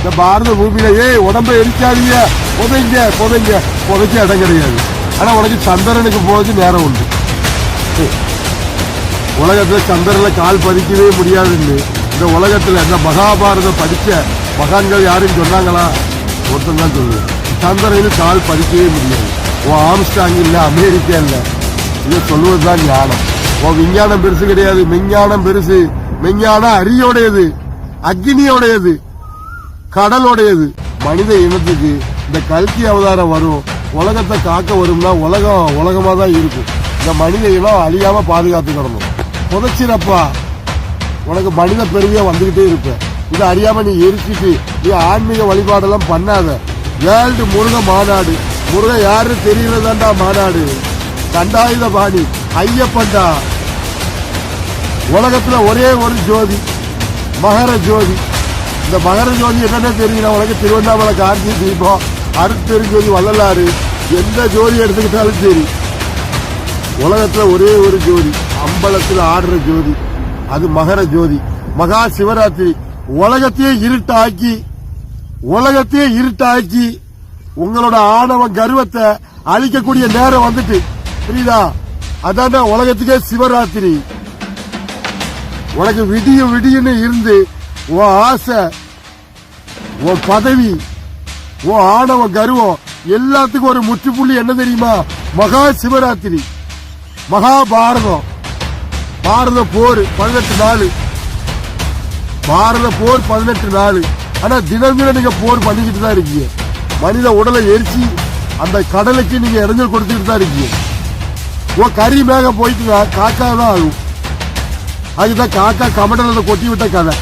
இந்த பாரத பூமியிலேயே ஏய் எரிக்காதீங்க. புதைங்க புதைங்க புதைக்க இடம் கிடையாது ஆனால் உனக்கு சந்திரனுக்கு போகிறது நேரம் உண்டு உலகத்தில் சந்திரனில் கால் பதிக்கவே முடியாதுன்னு. இந்த உலகத்தில் இந்த மகாபாரதம் படித்த மகான்கள் யாரும் சொன்னாங்களா? ஒருத்தன் தான் சொல்லுவேன். சந்திரனில் கால் பதிக்கவே முடியாது. உன் ஆம்ஸ்டாங் இல்லை அமெரிக்கா இல்லை. இதை சொல்லுவதுதான் ஞானம். உன் விஞ்ஞானம் பெருசு கிடையாது. மெஞ்ஞானம் பெருசு. மெஞ்ஞானம் அரியோடையது. அக்னியோடையது. கடலோடையது. மனித இனத்துக்கு இந்த கல்கி அவதாரம் வரும். உலகத்தை காக்க வரும்னா உலகம் உலகமா தான் இருக்கும். இந்த மனித இனம் அழியாம பாதுகாத்துக்கிடணும் புதைச்சிரப்பா உனக்கு மனித பெருமையா வந்துகிட்டே இருப்பேன் இதை அறியாம நீ எரிச்சிட்டு நீ ஆன்மீக வழிபாடெல்லாம் பண்ணாத. வேர்ல்டு முருக மாநாடு. முருக யாருன்னு தெரியலதான்டா மாநாடு. தண்டாயுத பாணி. ஐயப்பன்டா. உலகத்துல ஒரே ஒரு ஜோதி. மகர ஜோதி. இந்த மகர ஜோதி என்னென்ன தெரியல உனக்கு திருவண்ணாமலை கார்த்தி தீபம் அருட்பெருஞ்சோதி வள்ளலாறு எந்த ஜோதி எடுத்துக்கிட்டாலும் சரி. உலகத்துல ஒரே ஒரு ஜோதி அம்பலத்தில் ஆடுற ஜோதி அது மகர ஜோதி. மகா சிவராத்திரி. உலகத்தையே இருட்டாக்கி உலகத்தையே இருட்டாக்கி உங்களோட ஆணவ கர்வத்தை அழிக்கக்கூடிய நேரம் வந்துட்டு புரியுதா? அதான்டா உலகத்துக்கே சிவராத்திரி. உனக்கு விடிய விடியுன்னு இருந்து உன் ஆசை உன் பதவி உன் ஆணவ கர்வம் எல்லாத்துக்கும் ஒரு முற்றுப்புள்ளி என்ன தெரியுமா? மகா சிவராத்திரி மகாபாரதம் பாரத போர் பதினெட்டு நாள். பாரத போர் பதினெட்டு நாள். ஆனா தினம் தினம் நீங்க போர் பண்ணிக்கிட்டு தான் இருக்கீங்க. மனித உடலை எரிச்சு அந்த கடலுக்கு நீங்க இடைஞ்சல் கொடுத்துட்டு தான் இருக்கீங்க. உன் கறி மேகம் போயிட்டு காக்கா தான் ஆகும். அதுதான் காக்கா கமண்டலத்தை கொட்டி விட்ட கதை.